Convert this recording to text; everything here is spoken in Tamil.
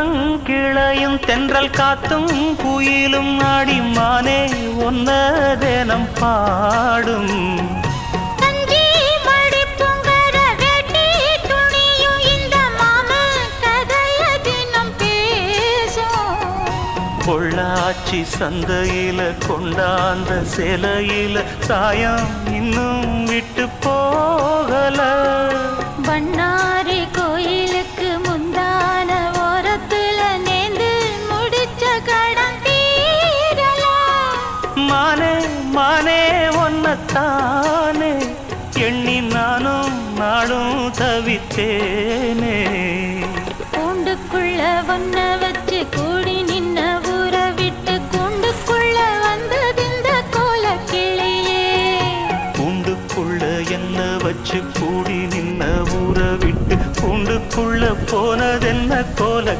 தென்னங்கிளையும் தென்றல் காத்தும் குயிலும் ஆடிமானே ஒன்னதேனம் பாடும். பொள்ளாச்சி சந்தையில கொண்டாந்த சிலையில சாயம் இன்னும் விட்டு போகல. பண்ணாரி மானே மானே ஒன்னத்தானே. எண்ணி நானும் நாளும் தவித்தேனே. கூண்டுக்குள்ள ஒன்ன வச்சு கூடி நின்ன ஊற விட்டு கூண்டுக்குள்ள வந்ததிந்த கோல கிளியே கூண்டுக்குள்ள என்ன வச்சு கூடி நின்ன ஊற விட்டு கூண்டுக்குள்ள போனதென்ன கோல